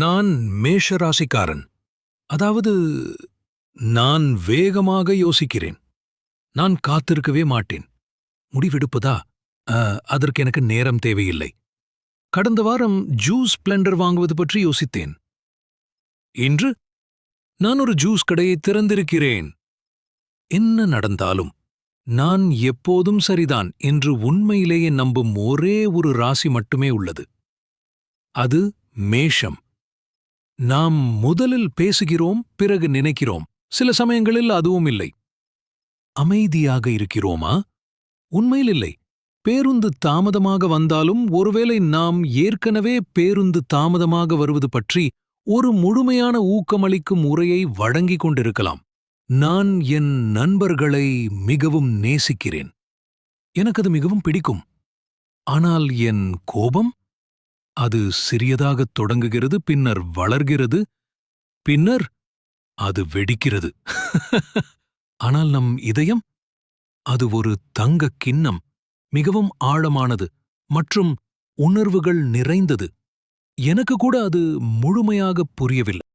நான் மேஷ ராசிக்காரன் அதாவது நான் வேகமாக யோசிக்கிறேன். நான் காத்திருக்கவே மாட்டேன். முடிவெடுப்பதா? அதற்கு எனக்கு நேரம் தேவையில்லை. கடந்த வாரம் ஜூஸ் பிளெண்டர் வாங்குவது பற்றி யோசித்தேன். இன்று நான் ஒரு ஜூஸ் கடையை திறந்திருக்கிறேன். என்ன நடந்தாலும் நான் எப்போதும் சரிதான் என்று உண்மையிலேயே நம்பும் ஒரே ஒரு ராசி மட்டுமே உள்ளது. அது மேஷம். நாம் முதலில் பேசுகிறோம் பிறகு நினைக்கிறோம். சில சமயங்களில் அதுவும் இல்லை. அமைதியாக இருக்கிறோமா? உண்மையில் இல்லை. பேருந்து தாமதமாக வந்தாலும் ஒருவேளை நாம் ஏற்கனவே பேருந்து தாமதமாக வருவது பற்றி ஒரு முழுமையான ஊக்கமளிக்கும் உரையை வழங்கிக் கொண்டிருக்கலாம். நான் என் நண்பர்களை மிகவும் நேசிக்கிறேன். எனக்கு அது மிகவும் பிடிக்கும். ஆனால் என் கோபம்? அது சிறியதாகத் தொடங்குகிறது பின்னர் வளர்கிறது பின்னர் அது வெடிக்கிறது. ஆனால் நம் இதயம் அது ஒரு தங்கக் கிண்ணம் மிகவும் ஆழமானது மற்றும் உணர்வுகள் நிறைந்தது. எனக்கு கூட அது முழுமையாக புரியவில்லை.